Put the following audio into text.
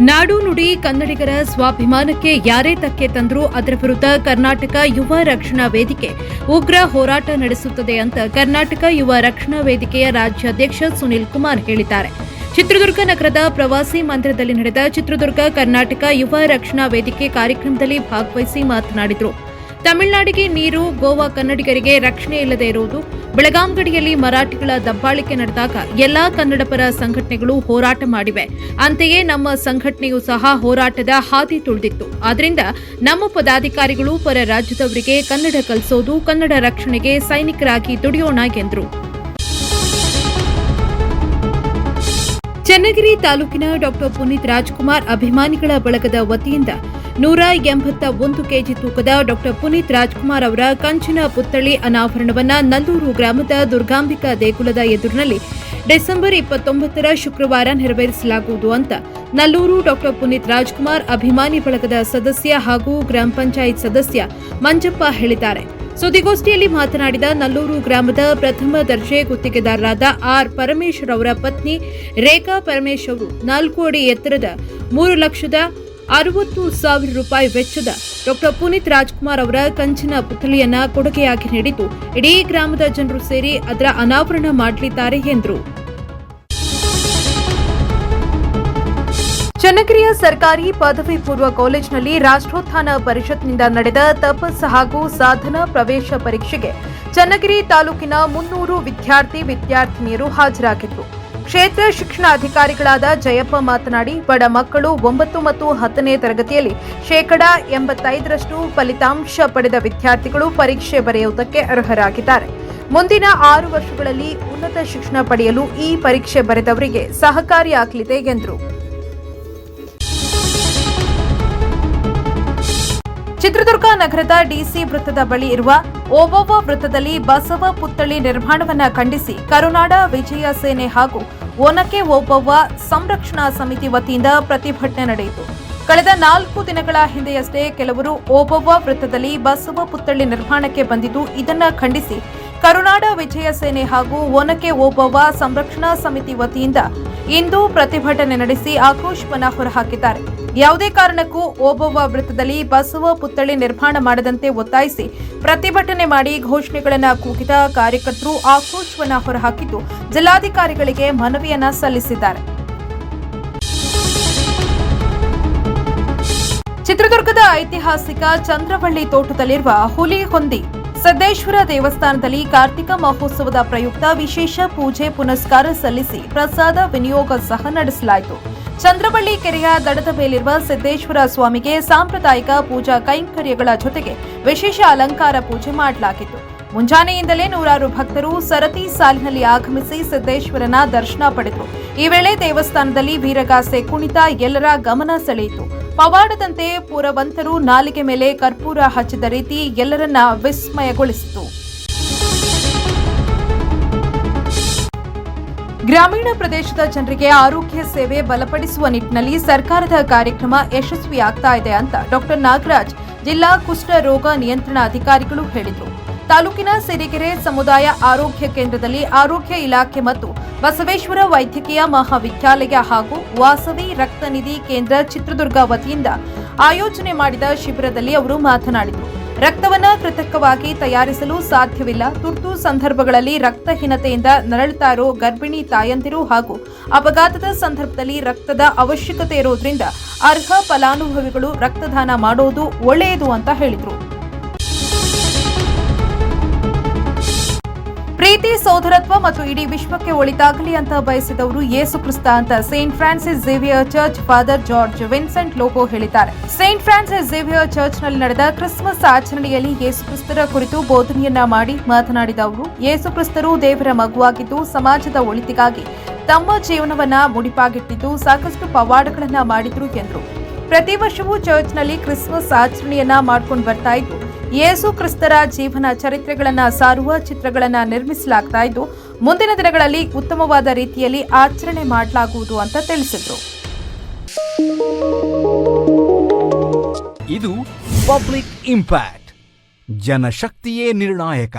ನಾಡು ನುಡಿ ಕನ್ನಡಿಗರ ಸ್ವಾಭಿಮಾನಕ್ಕೆ ಯಾರೇ ತಕ್ಕೆ ತಂದರೂ ಅದರ ವಿರುದ್ಧ ಕರ್ನಾಟಕ ಯುವ ರಕ್ಷಣಾ ವೇದಿಕೆ ಉಗ್ರ ಹೋರಾಟ ನಡೆಸುತ್ತದೆ ಅಂತ ಕರ್ನಾಟಕ ಯುವ ರಕ್ಷಣಾ ವೇದಿಕೆಯ ರಾಜ್ಯಾಧ್ಯಕ್ಷ ಸುನಿಲ್ ಕುಮಾರ್ ಹೇಳಿದ್ದಾರೆ. ಚಿತ್ರದುರ್ಗ ನಗರದ ಪ್ರವಾಸಿ ಮಂದಿರದಲ್ಲಿ ನಡೆದ ಚಿತ್ರದುರ್ಗ ಕರ್ನಾಟಕ ಯುವ ರಕ್ಷಣಾ ವೇದಿಕೆ ಕಾರ್ಯಕ್ರಮದಲ್ಲಿ ಭಾಗವಹಿಸಿ ಮಾತನಾಡಿದರು. ತಮಿಳುನಾಡಿಗೆ ನೀರು, ಗೋವಾ ಕನ್ನಡಿಗರಿಗೆ ರಕ್ಷಣೆ ಇಲ್ಲದೆ ಇರುವುದು ಬೆಳಗಾಂ ಗಡಿಯಲ್ಲಿ ಮರಾಠಿಗಳ ದಬ್ಬಾಳಿಕೆ ನಡೆದಾಗ ಎಲ್ಲಾ ಕನ್ನಡ ಪರ ಸಂಘಟನೆಗಳು ಹೋರಾಟ ಮಾಡಿವೆ. ಅಂತೆಯೇ ನಮ್ಮ ಸಂಘಟನೆಯೂ ಸಹ ಹೋರಾಟದ ಹಾದಿ ತುಳಿದಿತ್ತು. ಆದ್ರಿಂದ ನಮ್ಮ ಪದಾಧಿಕಾರಿಗಳು ಪರ ರಾಜ್ಯದವರಿಗೆ ಕನ್ನಡ ಕಲಿಸೋದು, ಕನ್ನಡ ರಕ್ಷಣೆಗೆ ಸೈನಿಕರಾಗಿ ದುಡಿಯೋಣ ಎಂದರು. ಚನ್ನಗಿರಿ ತಾಲೂಕಿನ ಡಾಕ್ಟರ್ ಪುನೀತ್ ರಾಜ್ಕುಮಾರ್ ಅಭಿಮಾನಿಗಳ ಬಳಗದ ವತಿಯಿಂದ ನೂರ ಎಂಬತ್ತ ಒಂದು ಕೆಜಿ ತೂಕದ ಡಾಕ್ಟರ್ ಪುನೀತ್ ರಾಜ್ಕುಮಾರ್ ಅವರ ಕಂಚಿನ ಪುತ್ಥಳಿ ಅನಾವರಣವನ್ನು ನಲ್ಲೂರು ಗ್ರಾಮದ ದುರ್ಗಾಂಬಿಕಾ ದೇಗುಲದ ಎದುರಿನಲ್ಲಿ ಡಿಸೆಂಬರ್ ಇಪ್ಪತ್ತೊಂಬತ್ತರ ಶುಕ್ರವಾರ ನೆರವೇರಿಸಲಾಗುವುದು ಅಂತ ನಲ್ಲೂರು ಡಾಕ್ಟರ್ ಪುನೀತ್ ರಾಜ್ಕುಮಾರ್ ಅಭಿಮಾನಿ ಬಳಗದ ಸದಸ್ಯ ಹಾಗೂ ಗ್ರಾಮ ಪಂಚಾಯತ್ ಸದಸ್ಯ ಮಂಜಪ್ಪ ಹೇಳಿದ್ದಾರೆ. ಸುದ್ದಿಗೋಷ್ಠಿಯಲ್ಲಿ ಮಾತನಾಡಿದ ನಲ್ಲೂರು ಗ್ರಾಮದ ಪ್ರಥಮ ದರ್ಜೆ ಗುತ್ತಿಗೆದಾರರಾದ ಆರ್ ಪರಮೇಶ್ವರ್ ಅವರ ಪತ್ನಿ ರೇಖಾ ಪರಮೇಶ್ ಅವರು ನಾಲ್ಕು ಅಡಿ ಎತ್ತರದ ಮೂರು ಲಕ್ಷದ ಅರವತ್ತು ಸಾವಿರ ರೂಪಾಯಿ ವೆಚ್ಚದ ಡಾಕ್ಟರ್ ಪುನೀತ್ ರಾಜ್ಕುಮಾರ್ ಅವರ ಕಂಚಿನ ಪುತ್ಥಳಿಯನ್ನ ಕೊಡುಗೆಯಾಗಿ ನೀಡಿದ್ದು, ಇಡೀ ಗ್ರಾಮದ ಜನರು ಸೇರಿ ಅದರ ಅನಾವರಣ ಮಾಡಲಿದ್ದಾರೆ ಎಂದರು. ಚನ್ನಗಿರಿಯ ಸರ್ಕಾರಿ ಪದವಿ ಪೂರ್ವ ಕಾಲೇಜಿನಲ್ಲಿ ರಾಷ್ಟ್ರೋತ್ಥಾನ ಪರಿಷತ್ನಿಂದ ನಡೆದ ತಪಸ್ ಹಾಗೂ ಸಾಧನ ಪ್ರವೇಶ ಪರೀಕ್ಷೆಗೆ ಚನ್ನಗಿರಿ ತಾಲೂಕಿನ ಮುನ್ನೂರು ವಿದ್ಯಾರ್ಥಿ ವಿದ್ಯಾರ್ಥಿನಿಯರು ಹಾಜರಾಗಿದ್ದರು ಕ್ಷೇತ್ರ ಶಿಕ್ಷಣಾಧಿಕಾರಿಗಳಾದ ಜಯಪ್ಪ ಮಾತನಾಡಿ, ಬಡ ಮಕ್ಕಳು ಒಂಬತ್ತು ಮತ್ತು ಹತ್ತನೇ ತರಗತಿಯಲ್ಲಿ ಶೇಕಡಾ ಎಂಬತ್ತೈದರಷ್ಟು ಫಲಿತಾಂಶ ಪಡೆದ ವಿದ್ಯಾರ್ಥಿಗಳು ಪರೀಕ್ಷೆ ಬರೆಯುವುದಕ್ಕೆ ಅರ್ಹರಾಗಿದ್ದಾರೆ. ಮುಂದಿನ ಆರು ವರ್ಷಗಳಲ್ಲಿ ಉನ್ನತ ಶಿಕ್ಷಣ ಪಡೆಯಲು ಈ ಪರೀಕ್ಷೆ ಬರೆದವರಿಗೆ ಸಹಕಾರಿಯಾಗಲಿದೆ ಎಂದರು. ಚಿತ್ರದುರ್ಗ ನಗರದ ಡಿಸಿ ವೃತ್ತದ ಬಳಿ ಇರುವ ಓಬವ್ವ ವೃತ್ತದಲ್ಲಿ ಬಸವ ಪುತ್ಥಳಿ ನಿರ್ಮಾಣವನ್ನು ಖಂಡಿಸಿ ಕರುನಾಡ ವಿಜಯ ಸೇನೆ ಹಾಗೂ ಒನಕೆ ಓಬವ್ವ ಸಂರಕ್ಷಣಾ ಸಮಿತಿ ವತಿಯಿಂದ ಪ್ರತಿಭಟನೆ ನಡೆಯಿತು. ಕಳೆದ ನಾಲ್ಕು ದಿನಗಳ ಹಿಂದೆಯಷ್ಟೇ ಕೆಲವರು ಓಬವ್ವ ವೃತ್ತದಲ್ಲಿ ಬಸವ ಪುತ್ಥಳಿ ನಿರ್ಮಾಣಕ್ಕೆ ಬಂದಿದ್ದು, ಇದನ್ನು ಖಂಡಿಸಿ ಕರುನಾಡ ವಿಜಯ ಸೇನೆ ಹಾಗೂ ಒನಕೆ ಓಬವ್ವ ಸಂರಕ್ಷಣಾ ಸಮಿತಿ ವತಿಯಿಂದ ಇಂದು ಪ್ರತಿಭಟನೆ ನಡೆಸಿ ಆಕ್ರೋಶವನ್ನು ಹೊರಹಾಕಿದ್ದಾರೆ. ಯಾವುದೇ ಕಾರಣಕ್ಕೂ ಓಬವ್ವ ವೃತ್ತದಲ್ಲಿ ಬಸವ ಪುತ್ಥಳಿ ನಿರ್ಮಾಣ ಮಾಡದಂತೆ ಒತ್ತಾಯಿಸಿ ಪ್ರತಿಭಟನೆ ಮಾಡಿ ಘೋಷಣೆಗಳನ್ನು ಕೂಗಿದ ಕಾರ್ಯಕರ್ತರು ಆಕ್ರೋಶವನ್ನು ಹೊರಹಾಕಿದ್ದು ಜಿಲ್ಲಾಧಿಕಾರಿಗಳಿಗೆ ಮನವಿಯನ್ನ ಸಲ್ಲಿಸಿದ್ದಾರೆ. ಚಿತ್ರದುರ್ಗದ ಐತಿಹಾಸಿಕ ಚಂದ್ರವಳ್ಳಿ ತೋಟದಲ್ಲಿರುವ ಹುಲಿ ಹೊಂದಿ ಸದ್ದೇಶ್ವರ ದೇವಸ್ಥಾನದಲ್ಲಿ ಕಾರ್ತಿಕ ಮಹೋತ್ಸವದ ಪ್ರಯುಕ್ತ ವಿಶೇಷ ಪೂಜೆ ಪುನಸ್ಕಾರ ಸಲ್ಲಿಸಿ ಪ್ರಸಾದ ವಿನಿಯೋಗ ಸಹ ನಡೆಸಲಾಯಿತು. ಚಂದ್ರಬಳ್ಳಿ ಕೆರೆಯ ದಡದ ಮೇಲಿರುವ ಸಿದ್ದೇಶ್ವರ ಸ್ವಾಮಿಗೆ ಸಾಂಪ್ರದಾಯಿಕ ಪೂಜಾ ಕೈಂಕರ್ಯಗಳ ಜೊತೆಗೆ ವಿಶೇಷ ಅಲಂಕಾರ ಪೂಜೆ ಮಾಡಲಾಗಿತ್ತು. ಮುಂಜಾನೆಯಿಂದಲೇ ನೂರಾರು ಭಕ್ತರು ಸರತಿ ಸಾಲಿನಲ್ಲಿ ಆಗಮಿಸಿ ಸಿದ್ದೇಶ್ವರನ ದರ್ಶನ ಪಡೆದರು. ಈ ವೇಳೆ ದೇವಸ್ಥಾನದಲ್ಲಿ ವೀರಗಾಸೆ ಕುಣಿತ ಎಲ್ಲರ ಗಮನ ಸೆಳೆಯಿತು. ಪವಾಡದಂತೆ ಪುರವಂತರು ನಾಲಿಗೆ ಮೇಲೆ ಕರ್ಪೂರ ಹಚ್ಚಿದ ರೀತಿ ಎಲ್ಲರನ್ನ ವಿಸ್ಮಯಗೊಳಿಸಿತು. ಗ್ರಾಮೀಣ ಪ್ರದೇಶದ ಜನರಿಗೆ ಆರೋಗ್ಯ ಸೇವೆ ಬಲಪಡಿಸುವ ನಿಟ್ಟಿನಲ್ಲಿ ಸರ್ಕಾರದ ಕಾರ್ಯಕ್ರಮ ಯಶಸ್ವಿಯಾಗ್ತಾ ಇದೆ ಅಂತ ಡಾಕ್ಟರ್ ನಾಗರಾಜ್ ಜಿಲ್ಲಾ ಕುಷ್ಠ ರೋಗ ನಿಯಂತ್ರಣ ಅಧಿಕಾರಿಗಳು ಹೇಳಿದರು. ತಾಲೂಕಿನ ಸಿರಿಗೆರೆ ಸಮುದಾಯ ಆರೋಗ್ಯ ಕೇಂದ್ರದಲ್ಲಿ ಆರೋಗ್ಯ ಇಲಾಖೆ ಮತ್ತು ಬಸವೇಶ್ವರ ವೈದ್ಯಕೀಯ ಮಹಾವಿದ್ಯಾಲಯ ಹಾಗೂ ವಾಸವಿ ರಕ್ತ ನಿಧಿ ಕೇಂದ್ರ ಚಿತ್ರದುರ್ಗ ವತಿಯಿಂದ ಆಯೋಜನೆ ಮಾಡಿದ ಶಿಬಿರದಲ್ಲಿ ಅವರು ಮಾತನಾಡಿದರು. ರಕ್ತವನ್ನ ಕೃತಕವಾಗಿ ತಯಾರಿಸಲು ಸಾಧ್ಯವಿಲ್ಲ. ತುರ್ತು ಸಂದರ್ಭಗಳಲ್ಲಿ ರಕ್ತಹೀನತೆಯಿಂದ ನರಳುತ್ತಾ ಗರ್ಭಿಣಿ ತಾಯಂದಿರು ಹಾಗೂ ಅಪಘಾತದ ಸಂದರ್ಭದಲ್ಲಿ ರಕ್ತದ ಅವಶ್ಯಕತೆ ಇರೋದ್ರಿಂದ ಅರ್ಹ ಫಲಾನುಭವಿಗಳು ರಕ್ತದಾನ ಮಾಡೋದು ಒಳ್ಳೆಯದು ಅಂತ ಹೇಳಿದರು. ಸೋದರತ್ವ ಮತ್ತು ಇಡೀ ವಿಶ್ವಕ್ಕೆ ಒಳಿತಾಗಲಿ ಅಂತ ಬಯಸಿದವರು ಯೇಸು ಕ್ರಿಸ್ತ ಅಂತ Saint Francis Xavier church father George Vincent logo ಹೇಳಿದ್ದಾರೆ. ಸೇಂಟ್ ಫ್ರಾನ್ಸಿಸ್ ಝೇವಿಯರ್ ಚರ್ಚ್ನಲ್ಲಿ ನಡೆದ ಕ್ರಿಸ್ಮಸ್ ಆಚರಣೆಯಲ್ಲಿ ಯೇಸು ಕ್ರಿಸ್ತರ ಕುರಿತು ಬೋಧನೆಯನ್ನ ಮಾಡಿ ಮಾತನಾಡಿದ ಅವರು, ಯೇಸು ಕ್ರಿಸ್ತರು ದೇವರ ಮಗುವಾಗಿದ್ದು ಸಮಾಜದ ಒಳಿತಿಗಾಗಿ ತಮ್ಮ ಜೀವನವನ್ನ ಮುಡಿಪಾಗಿಟ್ಟಿದ್ದು ಸಾಕಷ್ಟು ಪವಾಡಗಳನ್ನ ಮಾಡಿದ್ರು ಎಂದರು. ಪ್ರತಿ ವರ್ಷವೂ ಚರ್ಚ್ನಲ್ಲಿ ಕ್ರಿಸ್ಮಸ್ ಆಚರಣೆಯನ್ನ ಮಾಡ್ಕೊಂಡು ಬರ್ತಾ ಇದ್ದು ಯೇಸು ಕ್ರಿಸ್ತರ ಜೀವನ ಚರಿತ್ರೆಗಳನ್ನು, ಸಾರುವ ಚಿತ್ರಗಳನ್ನು ನಿರ್ಮಿಸಲಾಗ್ತಾ ಇದ್ದು, ಮುಂದಿನ ದಿನಗಳಲ್ಲಿ ಉತ್ತಮವಾದ ರೀತಿಯಲ್ಲಿ ಆಚರಣೆ ಮಾಡಲಾಗುವುದು ಅಂತ ತಿಳಿಸಿದರು. ಇದು ಪಬ್ಲಿಕ್ ಇಂಪ್ಯಾಕ್ಟ್, ಜನಶಕ್ತಿಯೇ ನಿರ್ಣಾಯಕ.